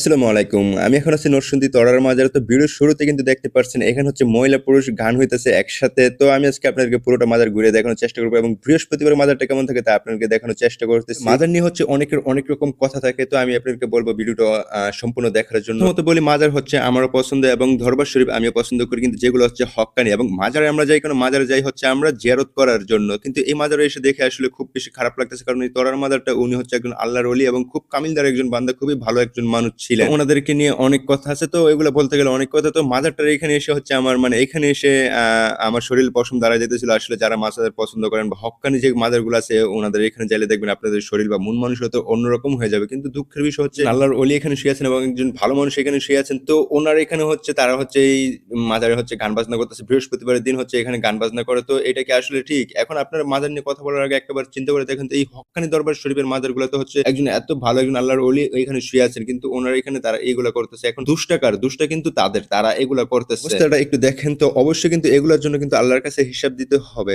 আসসালামু আলাইকুম। আমি এখন আছি নরসিংদী তরার মাজার। তো ভিডিওর শুরুতে কিন্তু দেখতে পাচ্ছেন, এখানে হচ্ছে মহিলা পুরুষ গান হইতেছে একসাথে। তো আমি আজকে আপনাদেরকে পুরোটা মাজার ঘুরে দেখানোর চেষ্টা করব এবং বৃহস্পতিবার মাজারটা কেমন থাকে তা আপনাদেরকে দেখানোর চেষ্টা করতেছি। মাজার নিয়ে হচ্ছে অনেকের অনেক রকম কথা থাকে। তো আমি আপনাদেরকে বলব ভিডিওটা সম্পূর্ণ দেখার জন্য। মতো বলি, মাজার হচ্ছে আমারও পছন্দ এবং দরবার শরীফ আমিও পছন্দ করি, কিন্তু যেগুলো হচ্ছে হক্কানি এবং মাজারে আমরা যাই, কোনো মাজারে যাই হচ্ছে আমরা জিয়ারত করার জন্য। কিন্তু এই মাজারে এসে দেখে আসলে খুব বেশি খারাপ লাগতেছে, কারণ এই তরার মাজারটা উনি হচ্ছে একজন আল্লাহর অলি এবং খুব কামিলদার একজন বান্দা, খুবই ভালো একজন মানুষ ছিলেন। ওনাদেরকে নিয়ে অনেক কথা আছে। তো এগুলো বলতে গেলে অনেক কথা। তো মাজারটার এখানে এসে হচ্ছে আমার মানে এখানে এসে আমার শরীর পশম দাঁড়া যেতেছিল। আসলে যারা মাজার পছন্দ করেন বা হক্কানি যে মাজারগুলো আছে, ওনাদের এখানে যাইলে দেখবেন আপনাদের শরীর বা মন মানুষ হয়তো অন্যরকম হয়ে যাবে। কিন্তু দুঃখের বিষয় হচ্ছে, আল্লাহর অলি এখানে শুয়ে আছেন এবং একজন ভালো মানুষ এখানে শুয়ে আছেন। তো ওনার এখানে হচ্ছে, তারা হচ্ছে এই মাজারে হচ্ছে গান বাজনা করতেছে। বৃহস্পতিবারের দিন হচ্ছে এখানে গান বাজনা করে। তো এটা কি আসলে ঠিক? এখন আপনার মাজার নিয়ে কথা বলার আগে একবার চিন্তা করে দেখেন তো এই হক্কানি দরবার শরীফের মাজারগুলো তো হচ্ছে একজন এত ভালো একজন আল্লাহর অলি এখানে শুয়ে আছেন। কিন্তু ওনার এখানে তারা এইগুলা করতেছে। এখন দুষ্টাকার দুষ্টা কিন্তু তাদের তারা এগুলা করতেছে। একটু দেখেন তো অবশ্যই কিন্তু এগুলার জন্য কিন্তু আল্লাহর কাছে হিসাব দিতে হবে।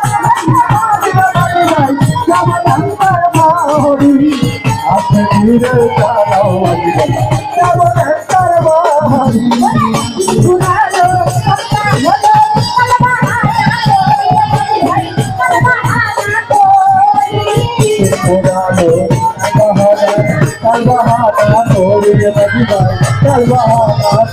ফিরে দাঁড়াও কেমন তার বাহারি কালবাহানা তোরে কালবাহানা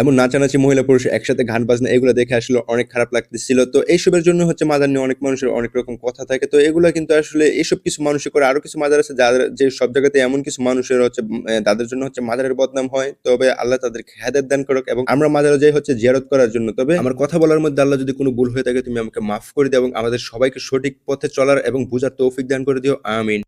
এমন নাচানাচি মহিলা পুরুষ একসাথে গান বাজনা এগুলো দেখে আসলে অনেক খারাপ লাগতেছিল। তো এইসবের জন্য হচ্ছে মাদার নিয়ে অনেক মানুষের অনেক রকম কথা থাকে। তো এগুলো কিন্তু আসলে এইসব কিছু মানুষের করে আরও কিছু মাদার আছে যাদের যে সব জায়গাতে এমন কিছু মানুষের হচ্ছে তাদের জন্য হচ্ছে মাদারের বদনাম হয়। তবে আল্লাহ তাদেরকে হেদায়ত দান করুক এবং আমরা মাদারে যাই হচ্ছে জিয়ারত করার জন্য। তবে আমার কথা বলার মধ্যে আল্লাহ যদি কোনো ভুল হয়ে থাকে, তুমি আমাকে মাফ করে দিও এবং আমাদের সবাইকে সঠিক পথে চলার এবং বোঝার তৌফিক দান করে দিও। আমিন।